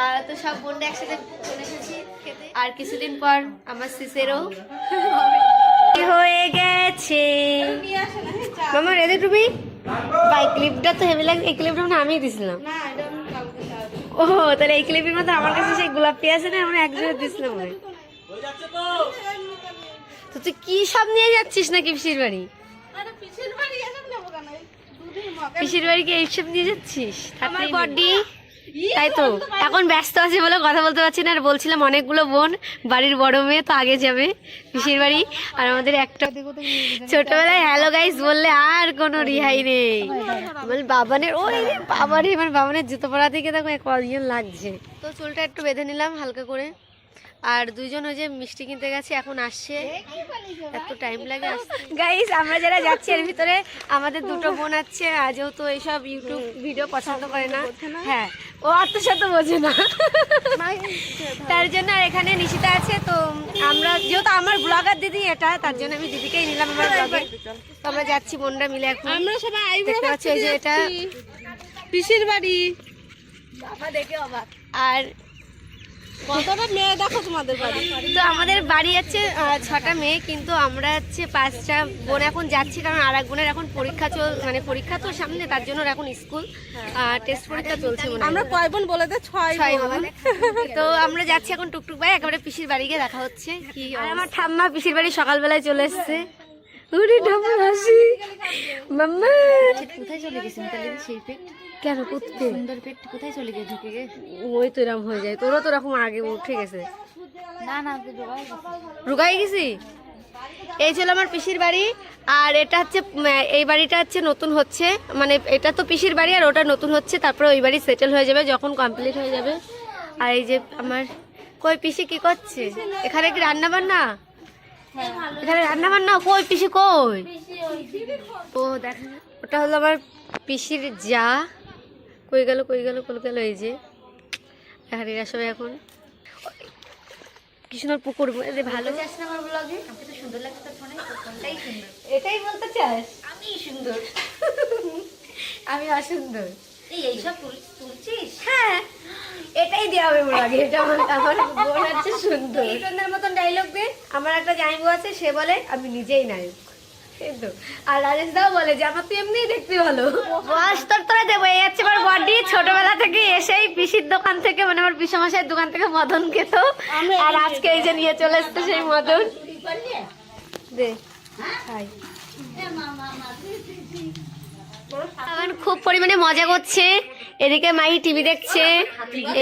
আর তো সব বোনরা একসাথে চলে এসেছি আর কিছুদিন পর আমার সিসেরও হয়ে গেছে? মামা রেডি তুমি বাই ক্লিপটা তো হেভি লাগে এই ক্লিপটা মানে আমিই দিছিলাম। ও তাহলে এই ক্লিপের মধ্যে আমার কাছে সেই গোলাপি আছে না আমরা একজনের দিছিলাম। তো তুই কি সব নিয়ে যাচ্ছিস নাকি পিসির বাড়ি? পিসির বাড়ি কি এইসব নিয়ে যাচ্ছিস? আমার বডি। তাই তো। এখন ব্যস্ত আছে বলে কথা বলতে পারছি না। আর বলছিলাম অনেকগুলো বোন বাড়ির বড় মেয়ে তো আগে যাবে পিসির বাড়ি। আর আমাদের একটা ছোটবেলায় হ্যালো গাইস বললে আর কোনো রিহাই নেই। বল বাবানের ওই বাবারে আমার বাবানের জুতো পরা থেকে দেখো কদিন লাগছে। তো চুলটা একটু বেঁধে নিলাম হালকা করে। আর দুজন ওই যে মিষ্টি কিনতে গেছে এখন আসছে। এত টাইম লাগে গাইস আমরা যারা যাচ্ছি এর ভিতরে আমাদের দুটো বোন আছে আর যেহেতু এইসব ইউটিউব ভিডিও পছন্দ করে না হ্যাঁ ও অত শত বোঝে না। তার জন্য আর এখানে নিশিতা আছে তো আমরা যেহেতু আমার ব্লগার দিদি এটা তার জন্য আমি দিদিকেই নিলাম আমার ব্লগে তো আমরা যাচ্ছি বোনরা মিলে এখন। আমরা সবাই দেখতে পাচ্ছি এই যে এটা। পিসির বাড়ি। বাবা দেখে অবাক আর কতটা মেয়ে দেখো তোমাদের বাড়ি? তো আমাদের বাড়ি আছে ছটা মেয়ে কিন্তু আমরা হচ্ছে পাঁচটা বোন এখন যাচ্ছি কারণ আর এক বোনের এখন পরীক্ষা চল মানে পরীক্ষা তো সামনে তার জন্য এখন স্কুল টেস্ট পরীক্ষা চলছে মনে আমরা কয় বোন বলে দে? ছয় ছয়। তো আমরা যাচ্ছি এখন টুকটুক ভাই একেবারে পিসির বাড়ি গিয়ে দেখা হচ্ছে কি আমার ঠাম্মা পিসির বাড়ি সকালবেলায় চলে এসছে। উড়ি ঠাম্মা হাসি। মাম্মা। কোথায় চলে গেছে মিতালি? সেই পেট। কেন কুত্তে সুন্দর পেট। কোথায় চলে গিয়ে ঢুকে গে? ওই তো এরকম হয়ে যায়। তোরও তো এরকম আগে উঠে গেছে। না না। রুগাই গেছি? এই ছিল আমার পিসির বাড়ি আর এটা হচ্ছে এই বাড়িটা হচ্ছে নতুন হচ্ছে। মানে এটা তো পিসির বাড়ি আর ওটা নতুন হচ্ছে। তারপরে ওই বাড়ি সেটেল হয়ে যাবে যখন কমপ্লিট হয়ে যাবে। আর এই যে আমার কই পিসি কি করছে? এখানে কি রান্না বান্না এখানে রান্না বান্না কই? পিসি কই? ও দেখ ওটা হলো আমার পিসির যা। কই গেল কই গেল কই গেল এই যে। এখানে এরা সবাই এখন। কি সুন্দর পুকুর ভালো। যাস না আমার ব্লগে আমাকে তো সুন্দর লাগছে তোর ফোনে ফোনটাই সুন্দর। এটাই বলতে চাস? আমি সুন্দর। আমি অসুন্দর। এই এইসব তুলছিস? হ্যাঁ। এটাই দেওয়া হবে মোর আগে এটা আমার আমার বোন হচ্ছে সুন্দর। সুন্দর মতন ডায়লগ দে আমার একটা জামাইবু আছে সে বলে আমি নিজেই নায়ক। আর রাজেশ দাও বলে যে আমার তুই এমনিই দেখতে ভালো। বয়স তোর তোরা দেবো। এই হচ্ছে আমার বডি। ছোটবেলা থেকে এসেই পিসির দোকান থেকে মানে আমার পিসমশাইয়ের দোকান থেকে মদন খেত। আর আজকে এই যে নিয়ে চলে এসছে সেই মদন। দে। খাই। খুব পরিমাণে মজা করছে। এদিকে মাই টিভি দেখছে।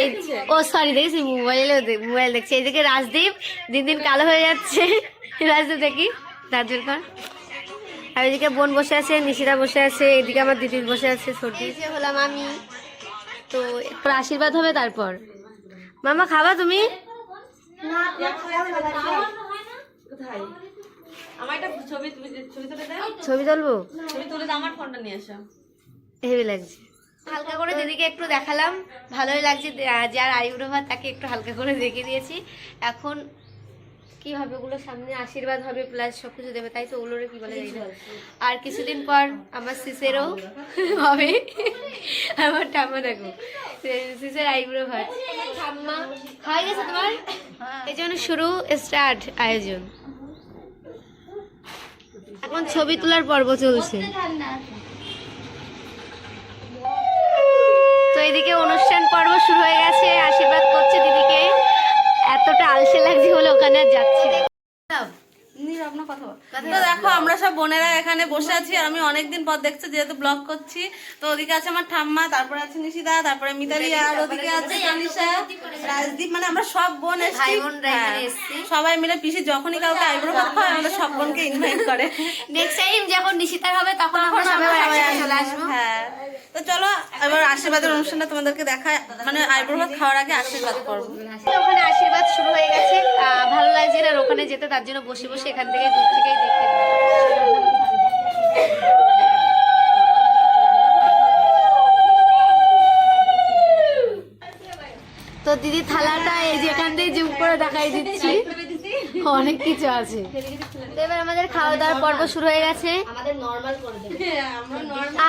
এই ও সরি দেখছি মোবাইলে মোবাইল দেখছে। এদিকে রাজদীপ দিন দিন কালো হয়ে যাচ্ছে। রাজদীপ দেখি রাজদীপ কর। আর এদিকে বোন বসে আছে নিশিরা বসে আছে এদিকে আমার দিদির বসে আছে সর্দি হলাম আমি। তো এরপর আশীর্বাদ হবে তারপর। মামা খাবা তুমি? ছবি তুমি- ছবি তুলে দাও ছবি তুলবো? ছবি তুলে আমার ফোনটা নিয়ে আসো হেভি লাগছে। হালকা করে দিদিকে একটু দেখালাম। ভালোই লাগছে যার আইব্রো ভাত তাকে একটু হালকা করে দেখে দিয়েছি। এখন কি হবে ওগুলো সামনে আশীর্বাদ হবে প্লাস সব কিছু দেবে তাই তো ওগুলোরে কি বলে না। আর কিছুদিন পর আমার সিসেরও হবে। আমার ঠাম্মা দেখো সিসের আইব্রো ভাত ঠাম্মা হয়ে গেছে তোমার? এই জন্য শুরু স্টার্ট আয়োজন। এখন ছবি তোলার পর্ব চলছে তো এদিকে অনুষ্ঠান পর্ব শুরু হয়ে গেছে। আশীর্বাদ করছে দিদিকে। এতটা আলসে লাগছে বলে ওখানে আর যাচ্ছি তো দেখো আমরা সব বোনেরা এখানে বসে আছি। আর আমি অনেকদিন পর দেখছি যেহেতু ব্লগ করছি। তো ওদিকে আছে আমার ঠাম্মা তারপরে আছে নিশিদা তারপরে মিতালি আর ওদিকে আছে তানিশা রাজদীপ। মানে আমরা সব বোন হ্যাঁ। এসছি। সবাই মিলে পিসি যখনই কাউকে আইব্রো করতে হয় আমাদের সব বোনকে ইনভাইট করে। নেক্সট টাইম যখন নিশিতার হবে তখন আমরা সবাই চলে আসব। হ্যাঁ। তো চলো, এবার আশীর্বাদের অনুষ্ঠানটা তোমাদেরকে দেখায়। মানে আইব্রো খাওয়ার আগে আশীর্বাদ করব। ওখানে আশীর্বাদ শুরু হয়ে গেছে। ভালো লাগছে আর ওখানে যেতে, তার জন্য বসে বসে এখান থেকে দূর থেকেই দেখে তো দিদি থালাটা এই যে এখান থেকে জুম করে দেখাই দিচ্ছি। অনেক কিছু আছে। তো এবার আমাদের খাওয়া দাওয়ার পর্ব শুরু হয়ে গেছে।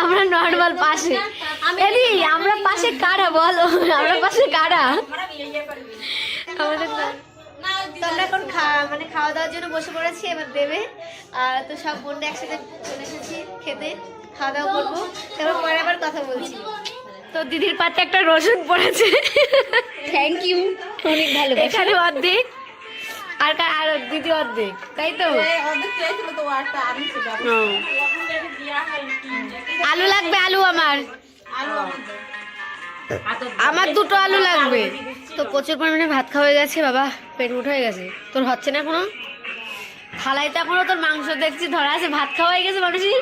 আমরা নর্মাল পাশে। এদি আমরা পাশে কারা বলো? আমরা পাশে কারা? আমাদের আমরা এখন মানে খাওয়া দাওয়ার জন্য বসে পড়েছি এবার দেবে। আর তো সব বোনরা একসাথে চলে এসেছি খেতে খাওয়া দাওয়া করব। এবার পরে আবার কথা বলছি। তো দিদির পাতে একটা রসুন পড়েছে। থ্যাংক ইউ অনেক ভালো এখানে অর্ধেক। আর আর দিদি অর্ধেক তাই তো? আলু লাগবে আলু আমার। আমার দুটো আলু লাগবে। তো প্রচুর পরিমাণে ভাত খাওয়া হয়ে গেছে বাবা পেট মুট হয়ে গেছে। তোর হচ্ছে না এখনও? থালায় তো এখনও তোর মাংস দেখছি ধরা আছে ভাত খাওয়া হয়ে গেছে মানুষই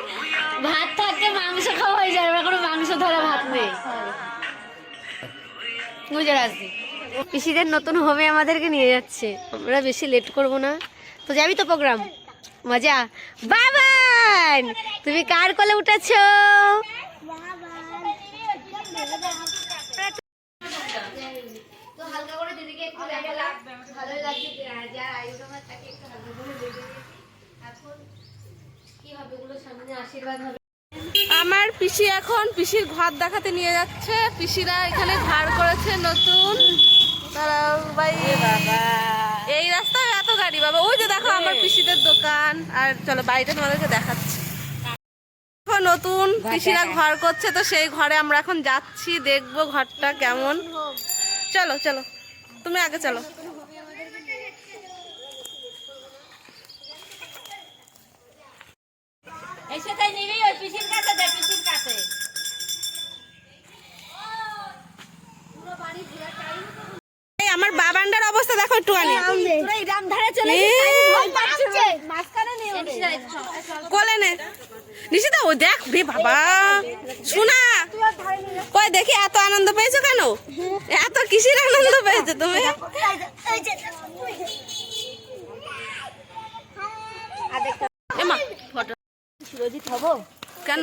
ভাত থাকতে মাংস খাওয়া হয়ে যায় এখনও মাংস ধরা ভাত নেই। বুঝে রাখছি। পিসিদের নতুন হোমে আমাদেরকে নিয়ে যাচ্ছে। আমরা বেশি লেট করব না। তো যাবি তো প্রোগ্রাম মজা। বাবান! তুমি কার কোলে উঠেছো? আশীর্বাদ হবে। আমার পিসি এখন পিসির ঘর দেখাতে নিয়ে যাচ্ছে। পিসিরা এখানে ঘর করেছে নতুন। ভাই এই রাস্তায় এত গাড়ি বাবা। ওই যে দেখো আমার পিসিদের দোকান। আর চলো বাড়িটা তোমাদেরকে দেখাচ্ছি। দেখো, নতুন পিসিরা ঘর করছে তো সেই ঘরে আমরা এখন যাচ্ছি দেখব ঘরটা কেমন। চলো চলো। তুমি আগে চলো এই আমার বাবান্ডার অবস্থা দেখো একটুখানি এ, কোলে নে। নিশিতা ও দেখ বে বাবা। শোনা। কই দেখি এত আনন্দ পেয়েছ কেন? এত কিসের আনন্দ পেয়েছ তুমি? এমা ফটো কেন?